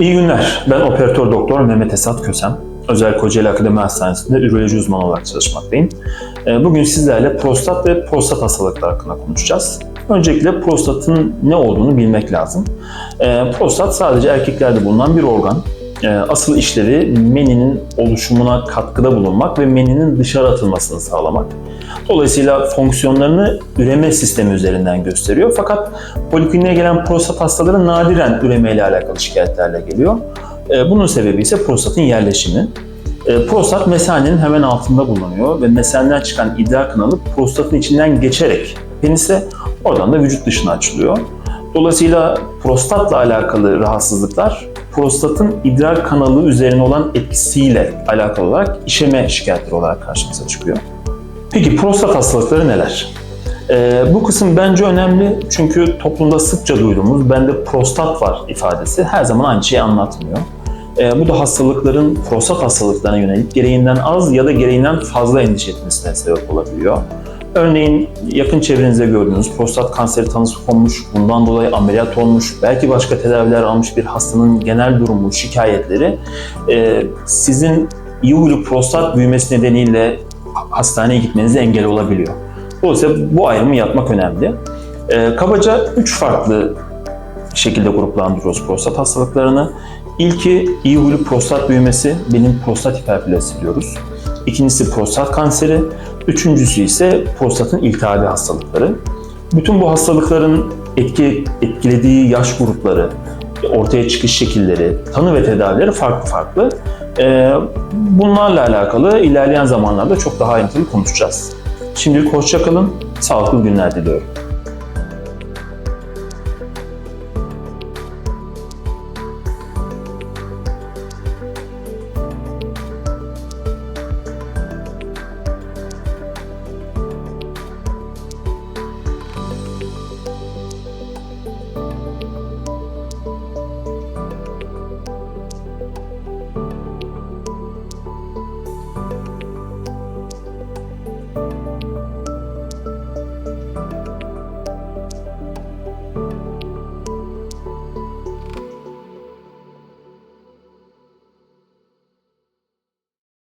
İyi günler. Ben operatör doktor Mehmet Esat Kösem. Özel Kocaeli Akademi Hastanesi'nde üroloji uzmanı olarak çalışmaktayım. Ee, Bugün sizlerle prostat ve prostat hastalıkları hakkında konuşacağız. Öncelikle prostatın ne olduğunu bilmek lazım. Ee, Prostat sadece erkeklerde bulunan bir organ. Ee, Asıl işlevi meninin oluşumuna katkıda bulunmak ve meninin dışarı atılmasını sağlamak. Dolayısıyla fonksiyonlarını üreme sistemi üzerinden gösteriyor. Fakat polikliniğe gelen prostat hastaları nadiren üreme ile alakalı şikayetlerle geliyor. Ee, Bunun sebebi ise prostatın yerleşimi. Ee, Prostat mesanenin hemen altında bulunuyor ve mesaneden çıkan idrar kanalı prostatın içinden geçerek penise oradan da vücut dışına açılıyor. Dolayısıyla prostatla alakalı rahatsızlıklar prostatın idrar kanalı üzerine olan etkisiyle alakalı olarak işeme şikayetleri olarak karşımıza çıkıyor. Peki prostat hastalıkları neler? Ee, bu kısım bence önemli çünkü toplumda sıkça duyduğumuz bende prostat var ifadesi her zaman aynı şeyi anlatmıyor. Ee, bu da hastalıkların prostat hastalıklarına yönelik gereğinden az ya da gereğinden fazla endişe etmesine sebep olabiliyor. Örneğin yakın çevrenizde gördüğünüz prostat kanseri tanısı konmuş, bundan dolayı ameliyat olmuş, belki başka tedaviler almış bir hastanın genel durumu, şikayetleri e, sizin iyi huylu prostat büyümesi nedeniyle hastaneye gitmenize engel olabiliyor. Dolayısıyla bu ayrımı yapmak önemli. Ee, kabaca üç farklı şekilde gruplandırıyoruz prostat hastalıklarını. İlki iyi huylu prostat büyümesi, benim prostat hiperplasi diyoruz. İkincisi prostat kanseri, üçüncüsü ise prostatın iltihabi hastalıkları. Bütün bu hastalıkların etki, etkilediği yaş grupları, ortaya çıkış şekilleri, tanı ve tedavileri farklı farklı. Ee, bunlarla alakalı ilerleyen zamanlarda çok daha ayrıntılı konuşacağız. Şimdilik hoşça kalın, sağlıklı günler diliyorum.